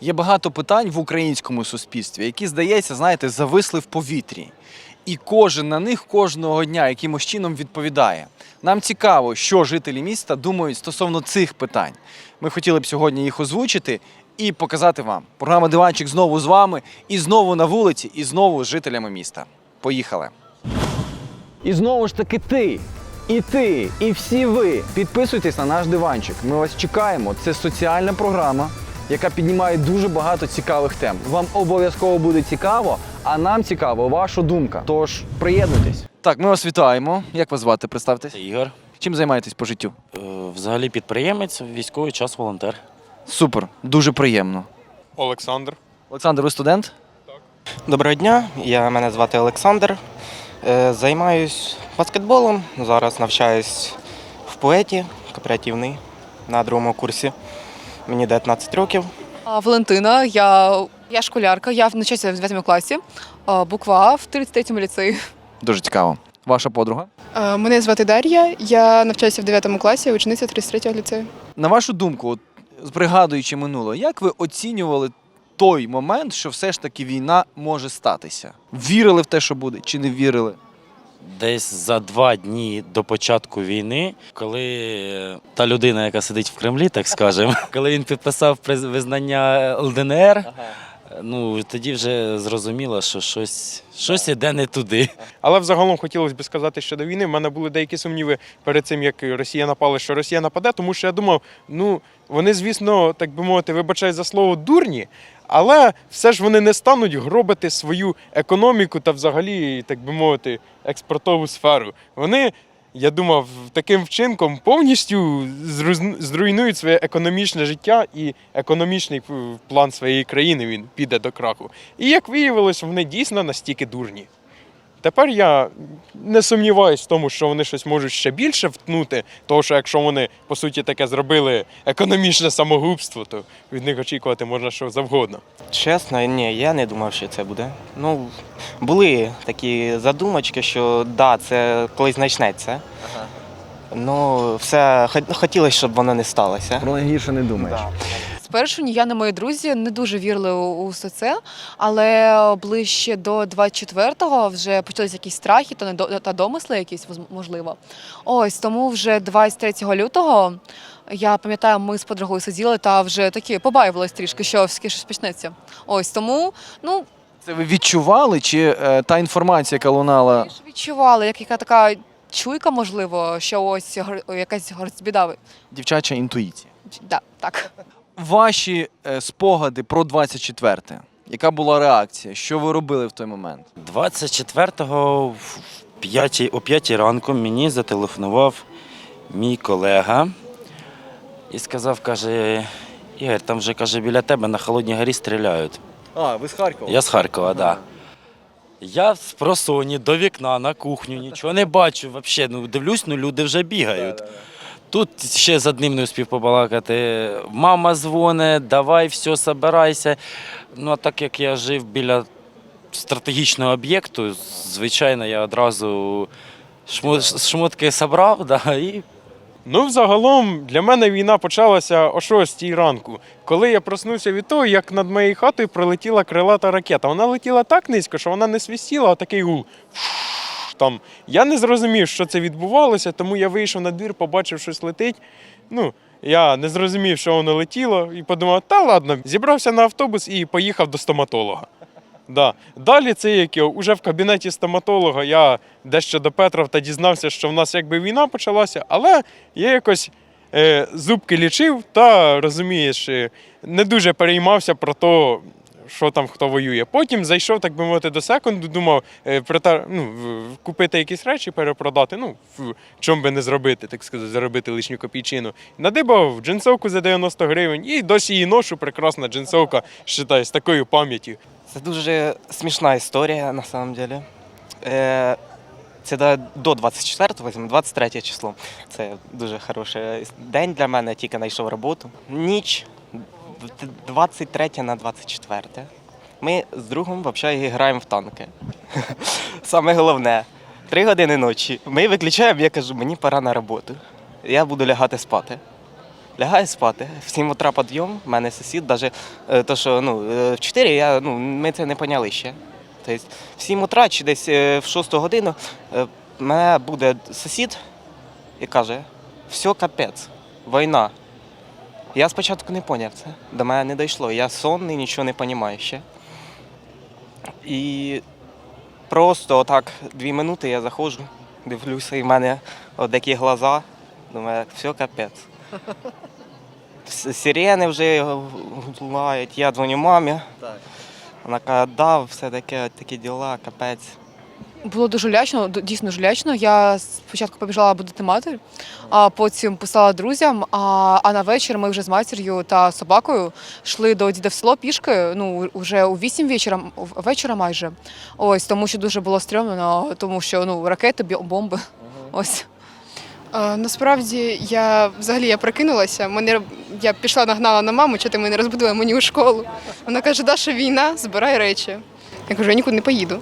Є багато питань в українському суспільстві, які, здається, знаєте, зависли в повітрі. І кожен на них кожного дня якимось чином відповідає. Нам цікаво, що жителі міста думають стосовно цих питань. Ми хотіли б сьогодні їх озвучити і показати вам. Програма Диванчик знову з вами, і знову на вулиці, і знову з жителями міста. Поїхали! І знову ж таки ти, і ти, і всі ви підписуйтесь на наш диванчик. Ми вас чекаємо. Це соціальна програма, яка піднімає дуже багато цікавих тем. Вам обов'язково буде цікаво, а нам цікаво ваша думка. Тож приєднуйтесь. Так, ми вас вітаємо. Як вас звати? Представтесь. Ігор. Чим займаєтесь по життю? Е, Взагалі підприємець, військовий час волонтер. Супер, дуже приємно. Олександр. Олександр, ви студент? Доброго дня, я мене звати Олександр. Е, Займаюсь баскетболом. Зараз навчаюсь в поеті кооперативний на другому курсі. Мені 19 років. А, Валентина, я, я школярка, я навчаюся в 9 класі, буква А в 33-му ліцеї. Дуже цікаво. Ваша подруга? Мене звати Дар'я, я навчаюся в 9 класі, учениця 33-го ліцею. На вашу думку, от, згадуючи минуле, як ви оцінювали той момент, що все ж таки війна може статися? Вірили в те, що буде, чи не вірили? Десь за два дні до початку війни, коли е, та людина, яка сидить в Кремлі, так скажемо, коли він підписав визнання ЛДНР, ну тоді вже зрозуміло, що щось, щось іде не туди. Але взагалом хотілося б сказати, що до війни в мене були деякі сумніви перед цим, як Росія напала, що Росія нападе, тому що я думав, ну вони, звісно, так би мовити, вибачай за слово дурні, але все ж вони не стануть гробити свою економіку та взагалі, так би мовити, експортову сферу. Вони. Я думав, таким вчинком повністю зруйнують своє економічне життя і економічний план своєї країни він піде до краху. І як виявилось, вони дійсно настільки дурні. Тепер я не сумніваюсь в тому, що вони щось можуть ще більше втнути, тому що якщо вони по суті таке зробили економічне самогубство, то від них очікувати можна що завгодно. Чесно, ні, я не думав, що це буде. Ну, були такі задумочки, що да, це колись почнеться. Ну, все хотілося, щоб воно не сталося. Про найгірше не думаєш. Да. Спершу ні я, ні мої друзі не дуже вірили у, у все це, але ближче до 24-го вже почалися якісь страхи та, та домисли якісь, можливо. Ось тому вже 23 лютого. Я пам'ятаю, ми з подругою сиділи та вже такі побаювалися трішки, що все щось почнеться. Ось тому, ну Це ви відчували, чи е, та інформація, яка лунала? Ми ж відчували, як яка така чуйка, можливо, що ось гр- якась біда. Дівчача інтуїція. Да, так. Ваші е, спогади про 24-те. Яка була реакція? Що ви робили в той момент? 24-го в п'ятій- о 5 ранку мені зателефонував мій колега і сказав, каже, Ігор, там вже каже, біля тебе на Холодній горі стріляють. А, ви з Харкова? Я з Харкова, так. Да. Я з просоні до вікна на кухню, нічого не бачу. Взагалі, ну дивлюсь, ну люди вже бігають. Тут ще з одним не успів побалакати. Мама дзвонить, давай, все, собирайся. Ну, а так як я жив біля стратегічного об'єкту, звичайно, я одразу шмо- шмотки зібрав да, і Ну, взагалом, для мене війна почалася о 6 ранку, коли я проснувся від того, як над моєю хатою пролетіла крилата ракета. Вона летіла так низько, що вона не свистіла, а такий гул. Там. Я не зрозумів, що це відбувалося, тому я вийшов на двір, побачив, щось летить. Ну, я не зрозумів, що воно летіло, і подумав, та ладно, зібрався на автобус і поїхав до стоматолога. Да. Далі це як його, уже в кабінеті стоматолога я дещо до Петров та дізнався, що в нас якби війна почалася, але я якось е, зубки лічив та розумієш, е, не дуже переймався про те, що там хто воює. Потім зайшов, так би мовити, до секунду, думав е, прита- ну, в- в- купити якісь речі, перепродати. Ну, чому би не зробити, так сказати, заробити лишню копійчину. Надибав джинсовку за 90 гривень і досі її ношу, прекрасна джинсовка, считай, з такою пам'яттю. Це дуже смішна історія, на самом деле. Е, Це до- до 24-го, візьмемо, 23 число. Це дуже хороший день для мене, тільки знайшов роботу. Ніч 23 на 24. Ми з другом взагалі граємо в танки. Саме головне. Три години ночі. Ми виключаємо, я кажу, мені пора на роботу. Я буду лягати спати. Лягаю спати. В 7 утра підйом, в мене сусід, навіть то, що ну, е, в 4 я, ну, ми це не поняли ще. Тобто в 7 утра чи десь е, в 6 годину е, мене буде сусід і каже, все капець, війна. Я спочатку не поняв це, до мене не дійшло. Я сонний, нічого не розумію ще. І просто отак дві минути я заходжу, дивлюся, і в мене отакі глаза. Думаю, все капець. Сирени вже лають, я дзвоню мамі. Вона каже, да, все таке, такі діла, капець. Було дуже лячно, дійсно лячно. Я спочатку побіжала будити матір, а потім писала друзям. А, а на вечір ми вже з матір'ю та собакою йшли до діда в село пішки. Ну вже у 8 вечора, вечора майже. Ось тому, що дуже було стрьомно, тому що ну ракети, бомби. Ось. А, насправді я взагалі я прокинулася. Мене я пішла нагнала на маму, що ти мене розбудила мені у школу. Вона каже, Даша, війна, збирай речі. Я кажу, я нікуди не поїду.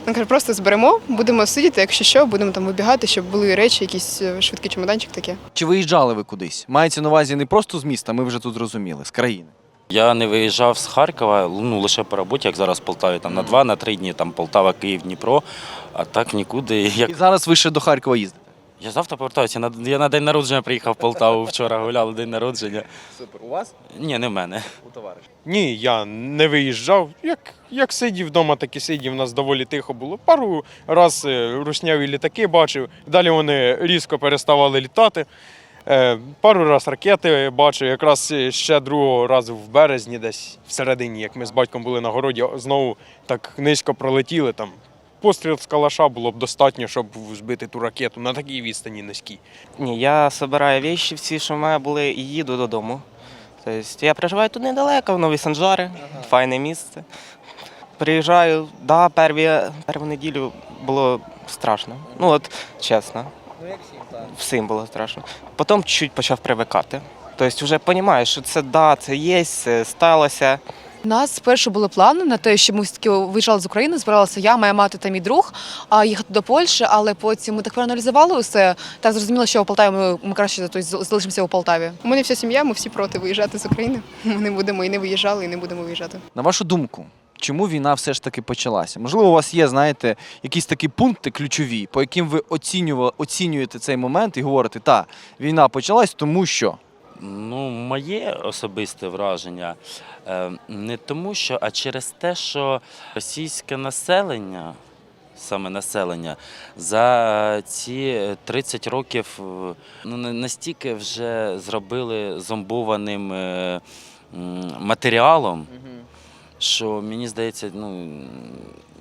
Вона каже, просто зберемо, будемо сидіти, якщо що, будемо там вибігати, щоб були речі, якісь швидкі швидкий чемоданчик таке. Чи виїжджали ви кудись? Мається на увазі не просто з міста, ми вже тут зрозуміли, з країни. Я не виїжджав з Харкова, ну лише по роботі, як зараз в Полтаві, там на два, на три дні, там Полтава, Київ, Дніпро, а так нікуди. Як... І зараз ви ще до Харкова їздите. Я завтра повертаюся. Я на, я на день народження приїхав в Полтаву вчора, гуляв день народження. Супер. У вас? Ні, не в мене. У товариша. Ні, я не виїжджав. Як, як сидів вдома, так і сидів. У нас доволі тихо було. Пару раз е, русняві літаки бачив. Далі вони різко переставали літати. Е, Пару раз ракети бачив. Якраз е, ще другого разу в березні, десь всередині, як ми з батьком були на городі, знову так низько пролетіли там. Постріл з калаша було б достатньо, щоб збити ту ракету на такій відстані низькій. Ні, я збираю речі всі, що в мене були, і їду додому. Тобто я проживаю тут недалеко, в Нові Санжари, файне місце. Приїжджаю, да, перві, перву неділю було страшно. Ну от чесно. Всім було страшно. Потім чуть почав привикати. Тобто вже розумієш, що це да, це є, це сталося. У нас спершу були плани на те, що ми все-таки виїжджали з України, збиралася я, моя мати та мій друг, а їхати до Польщі, але потім ми так проаналізували усе та зрозуміли, що у Полтаві ми, ми краще тобто, залишимося у Полтаві. У мене вся сім'я, ми всі проти виїжджати з України. Ми не будемо і не виїжджали, і не будемо виїжджати. На вашу думку, чому війна все ж таки почалася? Можливо, у вас є, знаєте, якісь такі пункти ключові, по яким ви оцінюва- оцінюєте цей момент і говорите, та, війна почалась, тому що. Ну, моє особисте враження е, не тому, що, а через те, що російське населення, саме населення, за ці 30 років е, ну, настільки вже зробили зомбованим е, матеріалом, що мені здається, ну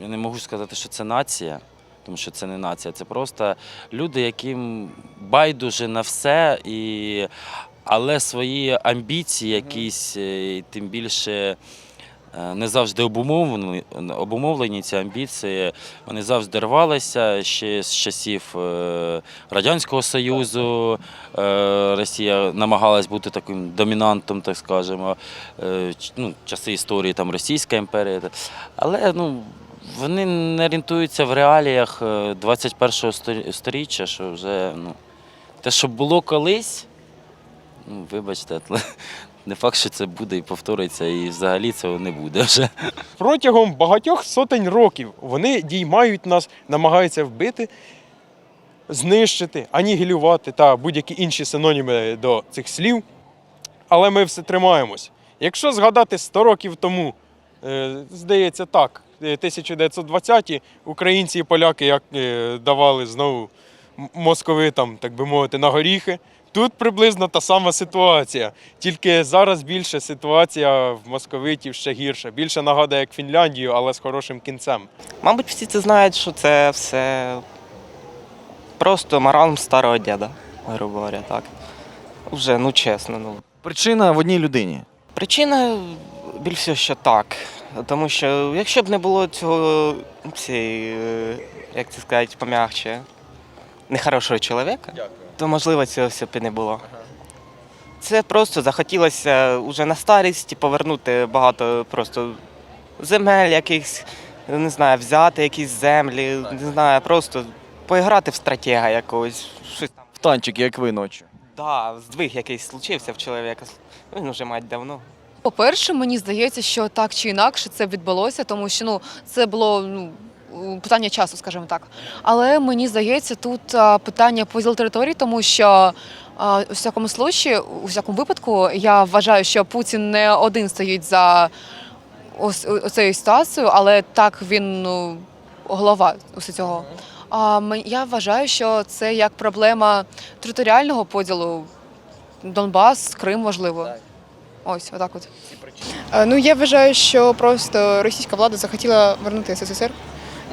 я не можу сказати, що це нація. Тому що це не нація, це просто люди, яким байдуже на все, і... але свої амбіції, якісь, е, і тим більше е, не завжди обумовлені, обумовлені ці амбіції, вони завжди рвалися ще з часів е, Радянського Союзу. Росія намагалась бути таким домінантом, так скажемо, ну, часи історії там Російська імперія. Але ну, вони не орієнтуються в реаліях е, 21-го сторіччя, що вже ну, те, що було колись, ну, вибачте, не факт, що це буде і повториться, і взагалі цього не буде вже. Протягом багатьох сотень років вони діймають нас, намагаються вбити, знищити, анігілювати та будь-які інші синоніми до цих слів. Але ми все тримаємось. Якщо згадати 100 років тому, е, здається так, е, 1920-ті українці і поляки як е, давали знову московитам, так би мовити, на горіхи. Тут приблизно та сама ситуація. Тільки зараз більше ситуація в московитів ще гірша. Більше нагадує як Фінляндію, але з хорошим кінцем. Мабуть, всі це знають, що це все просто маразм старого діда, грубо говоря, так. Вже, ну чесно, ну. Причина в одній людині. Причина більше, що так. Тому що якщо б не було цього цієї, е, як це сказати, пом'якче, нехорошого чоловіка, то можливо цього все б і не було. Це просто захотілося вже на старість повернути багато просто земель якихось, не знаю, взяти якісь землі, не знаю, просто поіграти в стратега якогось. Щось там. В танчики, як ви ночі. Да, здвиг якийсь случився в чоловіка. Він вже мать давно. По-перше, мені здається, що так чи інакше це відбулося, тому що ну це було ну. Питання часу, скажімо так. Але мені здається, тут питання поділ територій, тому що у всякому случаї, у всякому випадку, я вважаю, що Путін не один стоїть за ось цією ситуацією, але так він ну, голова усе цього. А я вважаю, що це як проблема територіального поділу Донбас, Крим, можливо. Ось, отак от. Е, Ну я вважаю, що просто російська влада захотіла вернути СССР,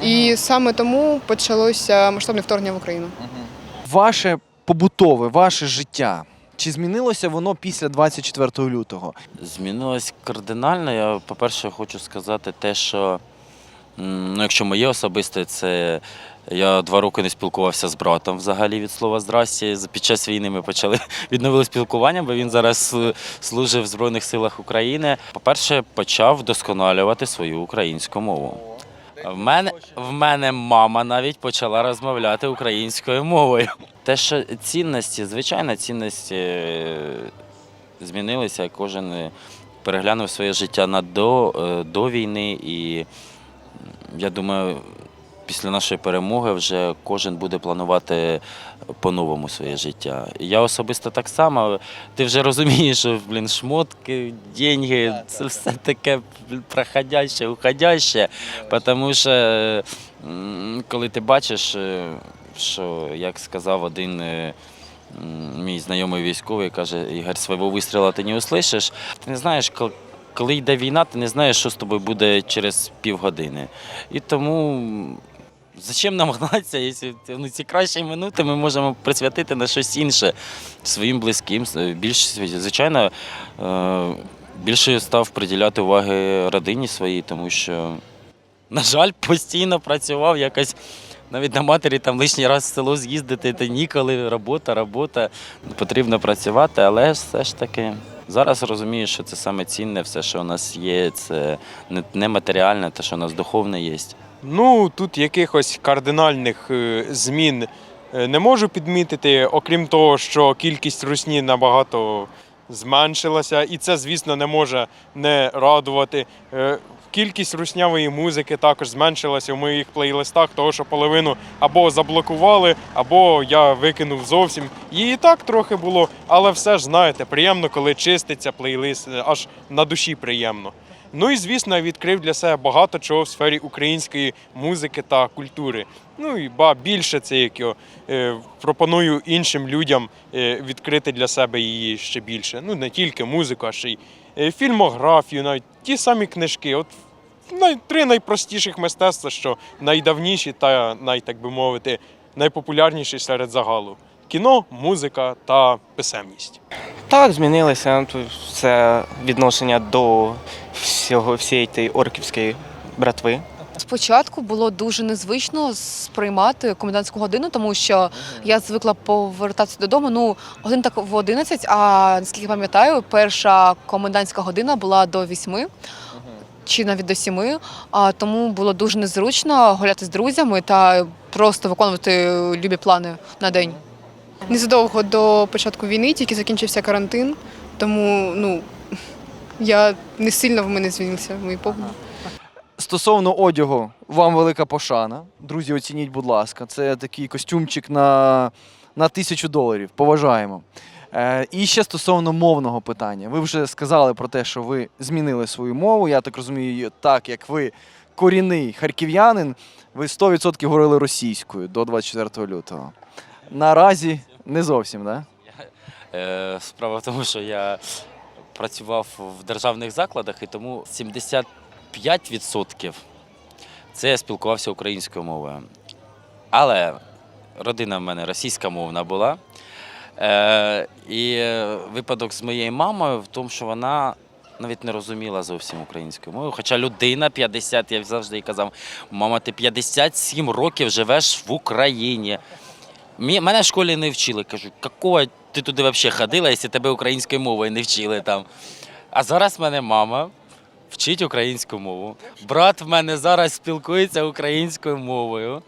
і саме тому почалося масштабне вторгнення в Україну. Ваше побутове, ваше життя. Чи змінилося воно після 24 лютого? Змінилось кардинально. Я, по-перше, хочу сказати те, що ну, якщо моє особисте, це я два роки не спілкувався з братом взагалі від слова здрасті. Під час війни ми почали відновили спілкування, бо він зараз служив в Збройних силах України. По-перше, почав вдосконалювати свою українську мову. В мене, в мене мама навіть почала розмовляти українською мовою. Те, що цінності, звичайно, цінності е, змінилися. Кожен е, переглянув своє життя на до, е, до війни, і я думаю, після нашої перемоги вже кожен буде планувати по-новому своє життя. І Я особисто так само. Ти вже розумієш, що блін, шмотки, деньги, це все таке проходяще, уходяще. Тому що коли ти бачиш, е, що, як сказав один е, мій знайомий військовий, каже, Ігор, свого вистріла ти не услышиш. Ти не знаєш, коли йде війна, ти не знаєш, що з тобою буде через півгодини. І тому. Зачем нам гнатися, якщо ну, ці кращі минути ми можемо присвятити на щось інше своїм близьким. Більш звичайно, е, більше став приділяти уваги родині своїй, тому що, на жаль, постійно працював якось. Навіть на матері там лишній раз в село з'їздити, то ніколи, робота, робота, потрібно працювати, але все ж таки зараз розумію, що це саме цінне, все, що у нас є, це не- нематеріальне, те, що у нас духовне є. Ну, тут якихось кардинальних е, змін е, не можу підмітити, окрім того, що кількість русні набагато зменшилася, і це, звісно, не може не радувати. Е, Кількість руснявої музики також зменшилася в моїх плейлистах, того що половину або заблокували, або я викинув зовсім. Її так трохи було, але все ж знаєте, приємно, коли чиститься плейлист, аж на душі приємно. Ну і звісно, відкрив для себе багато чого в сфері української музики та культури. Ну і ба більше це як його е, пропоную іншим людям е, відкрити для себе її ще більше. Ну не тільки музику, а ще й е, фільмографію, навіть ті самі книжки. От три найпростіших мистецтва, що найдавніші та най, так би мовити, найпопулярніші серед загалу: кіно, музика та писемність. Так, змінилося. Тут Це відношення до всього всієї тієї орківської братви. Спочатку було дуже незвично сприймати комендантську годину, тому що я звикла повертатися додому. Ну, годин так в 11, а наскільки пам'ятаю, перша комендантська година була до 8 чи навіть до 7, а тому було дуже незручно гуляти з друзями та просто виконувати любі плани на день. Незадовго до початку війни тільки закінчився карантин, тому ну я не сильно в мене змінився мої погляди. Стосовно одягу, вам велика пошана. Друзі, оцініть, будь ласка. Це такий костюмчик на, на тисячу доларів. Поважаємо. Е, і ще стосовно мовного питання. Ви вже сказали про те, що ви змінили свою мову. Я так розумію, так як ви корінний харків'янин, ви 100% говорили російською до 24 лютого. Наразі не зовсім, так? Да? Е, Справа в тому, що я працював в державних закладах, і тому 75% це я спілкувався українською мовою. Але родина в мене російськомовна була. Е, і випадок з моєю мамою в тому, що вона навіть не розуміла зовсім українською мовою. Хоча людина 50, я завжди їй казав, мама, ти 57 років живеш в Україні. Мене в школі не вчили. Кажу, какого ти туди взагалі ходила, якщо тебе українською мовою не вчили там. А зараз мене мама вчить українську мову. Брат в мене зараз спілкується українською мовою.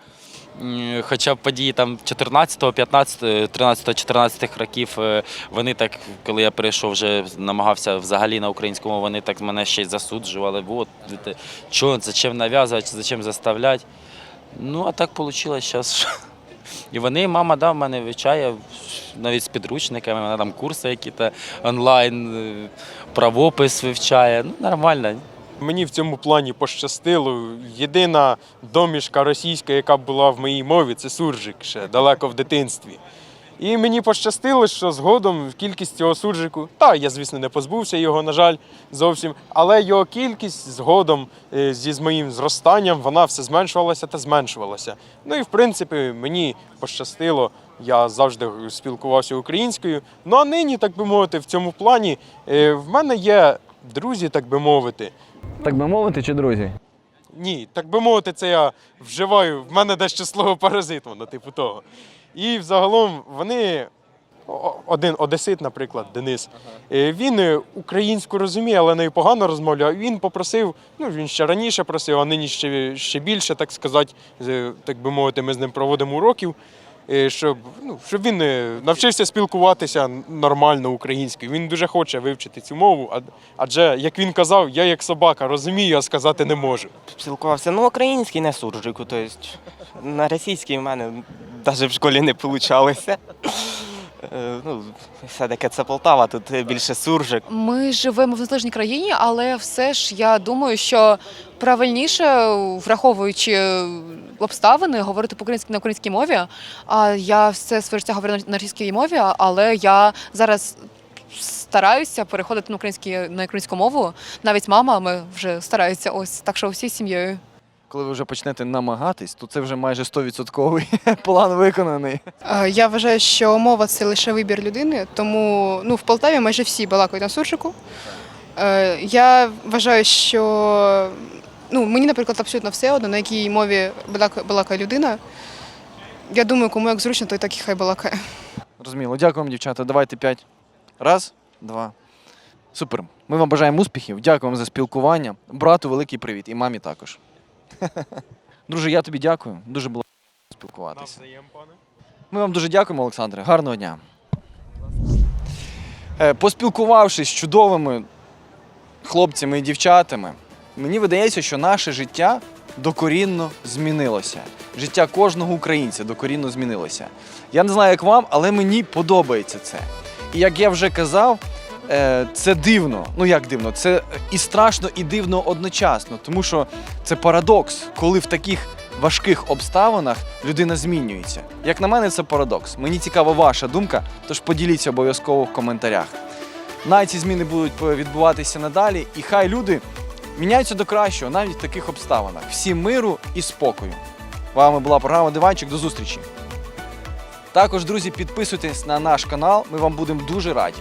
Хоча події там 14, 15, 13, 14 років, е, вони так, коли я прийшов, вже намагався взагалі на українську мову, вони так мене ще й засуджували. От, що, зачем нав'язувати, зачем заставляти. Ну, а так вийшло зараз. І вони, мама, да, в мене вивчає навіть з підручниками, вона там курси якісь онлайн, е, правопис вивчає. Ну, нормально. Мені в цьому плані пощастило. Єдина домішка російська, яка була в моїй мові, це суржик ще далеко в дитинстві. І мені пощастило, що згодом кількість цього суржику, та я, звісно, не позбувся його, на жаль, зовсім, але його кількість згодом е, зі з моїм зростанням вона все зменшувалася та зменшувалася. Ну і в принципі мені пощастило, я завжди спілкувався українською. Ну а нині, так би мовити, в цьому плані е, в мене є друзі, так би мовити. Так би мовити, чи друзі? Ні, так би мовити, це я вживаю. В мене дещо слово паразит, воно типу того. І взагалом вони. Один одесит, наприклад, Денис, е, він е, українську розуміє, але не погано розмовляє. Він попросив, ну він ще раніше просив, а нині ще, ще більше, так сказати, е, так би мовити, ми з ним проводимо уроків, щоб, ну, щоб він навчився спілкуватися нормально українською. Він дуже хоче вивчити цю мову, адже, як він казав, я як собака розумію, а сказати не можу. Спілкувався. Ну, український не суржику, тобто на російській в мене навіть в школі не вийшло. Ну, все-таки це Полтава, тут більше суржик. Ми живемо в незалежній країні, але все ж я думаю, що правильніше, враховуючи обставини, говорити по-українськи на українській мові. А я все своє життя говорю на- російській мові, але я зараз. Стараюся переходити на українські на українську мову. Навіть мама ми вже стараються ось так, що всі сім'єю. Коли ви вже почнете намагатись, то це вже майже 100% план виконаний. Я вважаю, що мова це лише вибір людини, тому ну, в Полтаві майже всі балакають на суржику. Е, Я вважаю, що ну, мені, наприклад, абсолютно все одно, на якій мові балакає людина. Я думаю, кому як зручно, той так і хай балакає. Розуміло. Дякуємо, дівчата. Давайте п'ять. Раз, два. Супер. Ми вам бажаємо успіхів. Дякуємо за спілкування. Брату великий привіт. І мамі також. Друже, я тобі дякую. Дуже було спілкуватися. Ми вам дуже дякуємо, Олександре. Гарного дня. Е, Поспілкувавшись з чудовими хлопцями і дівчатами, мені видається, що наше життя докорінно змінилося. Життя кожного українця докорінно змінилося. Я не знаю, як вам, але мені подобається це. І як я вже казав, це дивно. Ну як дивно, це і страшно, і дивно одночасно, тому що це парадокс, коли в таких важких обставинах людина змінюється. Як на мене, це парадокс. Мені цікава ваша думка, тож поділіться обов'язково в коментарях. Най ці зміни будуть відбуватися надалі, і хай люди міняються до кращого навіть в таких обставинах. Всім миру і спокою. Вами була програма Диванчик. До зустрічі. Також, друзі, підписуйтесь на наш канал. Ми вам будемо дуже раді.